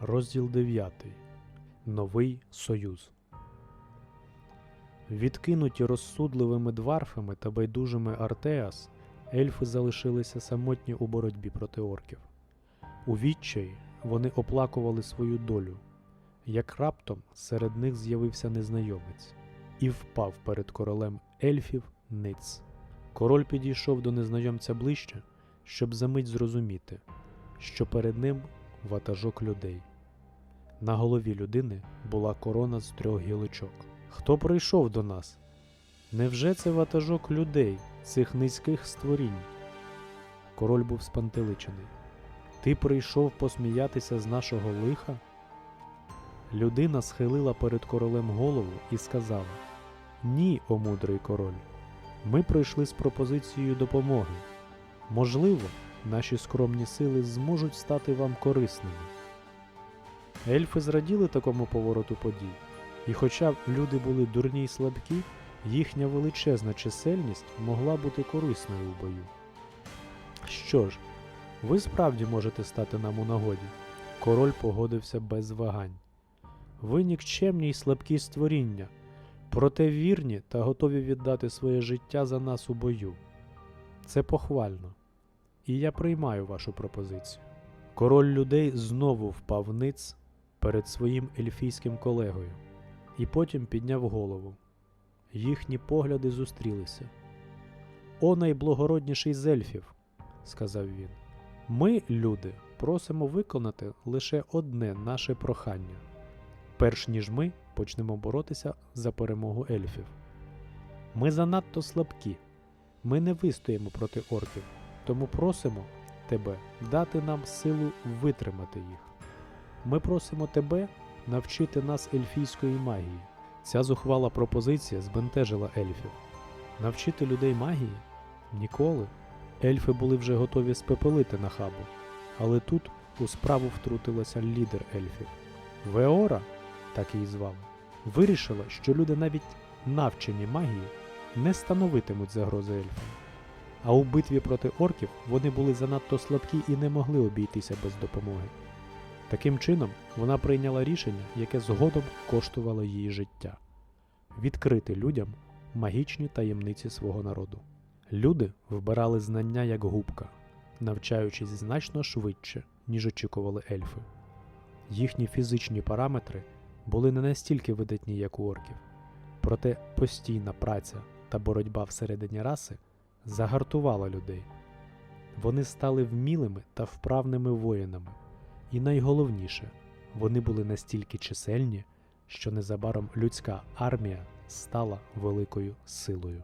Розділ 9. Новий Союз. Відкинуті розсудливими дварфами та байдужими Артеас, ельфи залишилися самотні у боротьбі проти орків. У відчаї вони оплакували свою долю, як раптом серед них з'явився незнайомець і впав перед королем ельфів Ниц. Король підійшов до незнайомця ближче, щоб за мить зрозуміти, що перед ним ватажок людей. На голові людини була корона з трьох гілочок. Хто прийшов до нас? Невже це ватажок людей, цих низьких створінь? Король був спантеличений. Ти прийшов посміятися з нашого лиха? Людина схилила перед королем голову і сказала: Ні, о мудрий король. Ми прийшли з пропозицією допомоги. Можливо, наші скромні сили зможуть стати вам корисними. Ельфи зраділи такому повороту подій, і хоча б люди були дурні й слабкі, їхня величезна чисельність могла бути корисною у бою. Що ж, ви справді можете стати нам у нагоді. Король погодився без вагань. Ви нікчемні й слабкі створіння, проте вірні та готові віддати своє життя за нас у бою. Це похвально, і я приймаю вашу пропозицію. Король людей знову впав ниц перед своїм ельфійським колегою і потім підняв голову. Їхні погляди зустрілися. О найблагородніший з ельфів, сказав він. Ми, люди, просимо виконати лише одне наше прохання, перш ніж ми почнемо боротися за перемогу ельфів. Ми занадто слабкі, ми не вистоїмо проти орків, тому просимо тебе дати нам силу витримати їх. Ми просимо тебе навчити нас ельфійської магії. Ця зухвала пропозиція збентежила ельфів. Навчити людей магії? Ніколи. Ельфи були вже готові спепелити нахабу, але тут у справу втрутилася лідер ельфів. Веора, так її звали, вирішила, що люди навіть навчені магії не становитимуть загрози ельфам. А у битві проти орків вони були занадто слабкі і не могли обійтися без допомоги. Таким чином, вона прийняла рішення, яке згодом коштувало її життя відкрити людям магічні таємниці свого народу. Люди вбирали знання як губка, навчаючись значно швидше, ніж очікували ельфи. Їхні фізичні параметри були не настільки видатні, як у орків, проте постійна праця та боротьба всередині раси загартувала людей. Вони стали вмілими та вправними воїнами, і найголовніше, вони були настільки чисельні, що незабаром людська армія стала великою силою.